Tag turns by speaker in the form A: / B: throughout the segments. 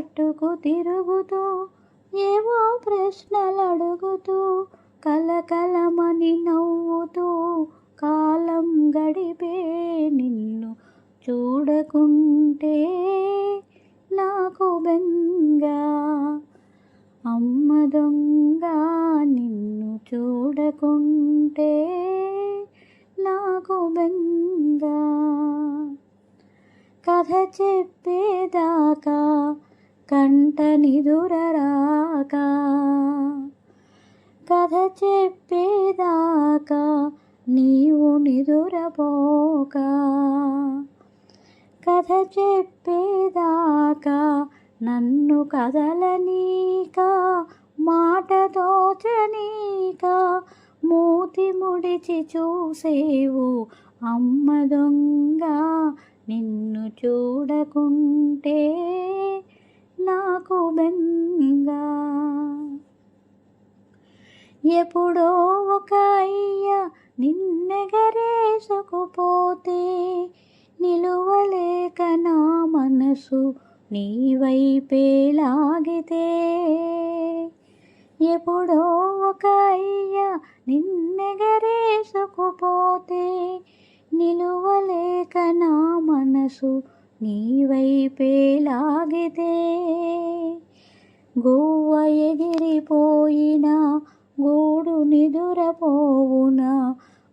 A: పట్టుకు తిరుగుతూ ఏవో ప్రశ్నలు అడుగుతూ కలకలమని నవ్వుతూ కాలం గడిపే నిన్ను చూడకుంటే నాకు బెంగ. అమ్మ దొంగ నిన్ను చూడకుంటే నాకు బెంగ. కథ చెప్పేదాకా కంట నిదురరాక కథ చెప్పేదాకా నీవు నిదురపోక కథ చెప్పేదాకా నన్ను కదలనీక మాట తోచనీక మూతి ముడిచి చూసేవు అమ్మ దొంగ నిన్ను చూడకుంటే ఎప్పుడో ఒక అయ్య నిన్నెగరేసుకుపోతే నిలువలేక నా మనసు నీ వైపే లాగితే ఎప్పుడో ఒక అయ్య నిన్నెగరేసుకుపోతే నిలువలేక నా మనసు నీ వైపే లాగితే గోవ ఎగిరిపోయిన గూడు నిదురపోవునా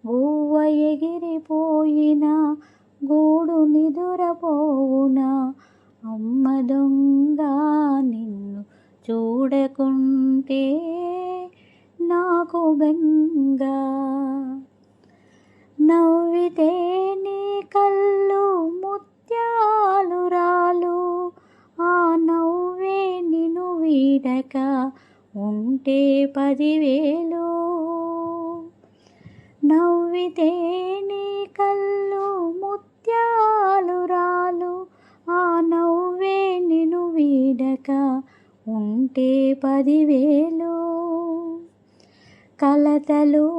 A: గువ్వ ఎగిరిపోయిన గూడు నిదురపోవునా అమ్మ దొంగ నిన్ను చూడకుంటే నాకు బెంగ. నవ్వితే నీ కళ్ళు ముత్యాలు రాలు ఆ నవ్వే నిన్ను వీడక ఉంటే పదివేలు నవ్వితే నీ కళ్ళు ముత్యాలు రాలు. ఆ నవ్వే నిన్ను వీడక ఉంటే పదివేలు. కలతలు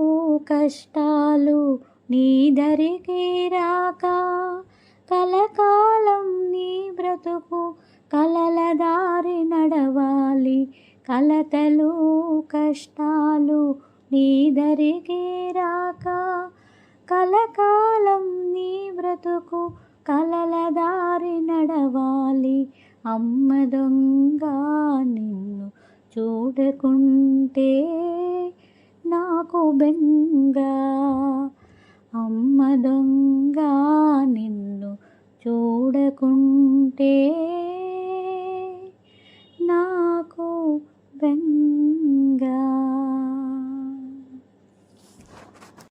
A: కష్టాలు నీ దరికి రాక. కలకాలం నీ బ్రతుకు కలల దారి నడవాలి. కలతలు కష్టాలు నీదరిగే రాక. కలకాలం నీ బ్రతుకు కలల దారి నడవాలి. అమ్మ దొంగ నిన్ను చూడకుంటే నాకు బెంగ. అమ్మ దొంగ నిన్ను చూడకుంటే